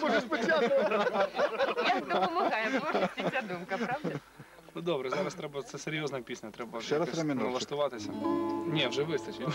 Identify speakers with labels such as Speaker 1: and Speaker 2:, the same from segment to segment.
Speaker 1: Може спочатку.
Speaker 2: як допомагає творчості ця думка, правда?
Speaker 3: Ну добре, зараз треба це серйозна пісня, треба
Speaker 1: Ще раз
Speaker 3: якось налаштуватися. Ні, вже вистачить.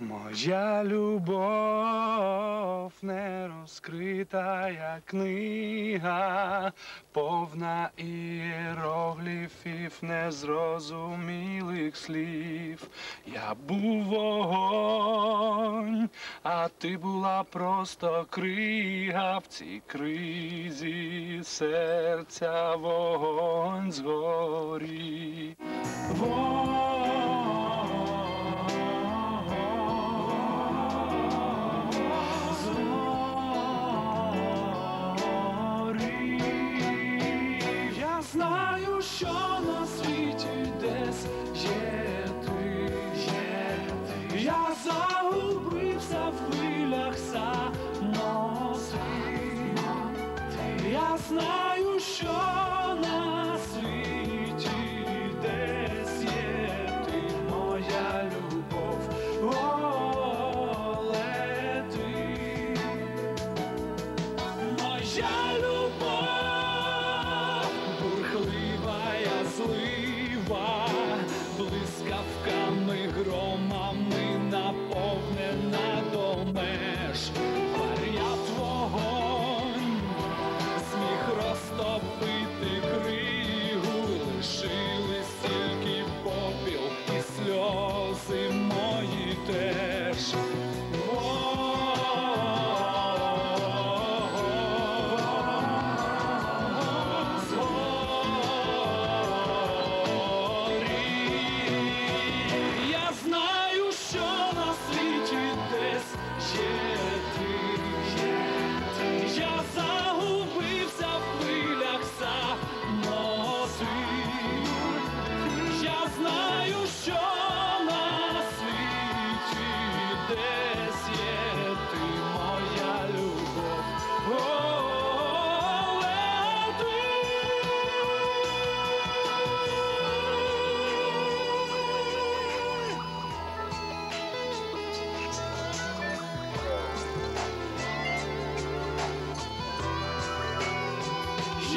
Speaker 3: Моя любов не розкрита, як книга, повна іерогліфів, незрозумілих слів. Я був вогонь, а ти була просто крига в цій кризі серця вогонь згорі. Знаю, що на світі десь є ти, є ти. Я загубився в хвилях самоти. Я знаю, блискавками, громами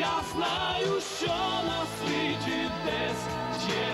Speaker 3: Я знаю, що на світі десь є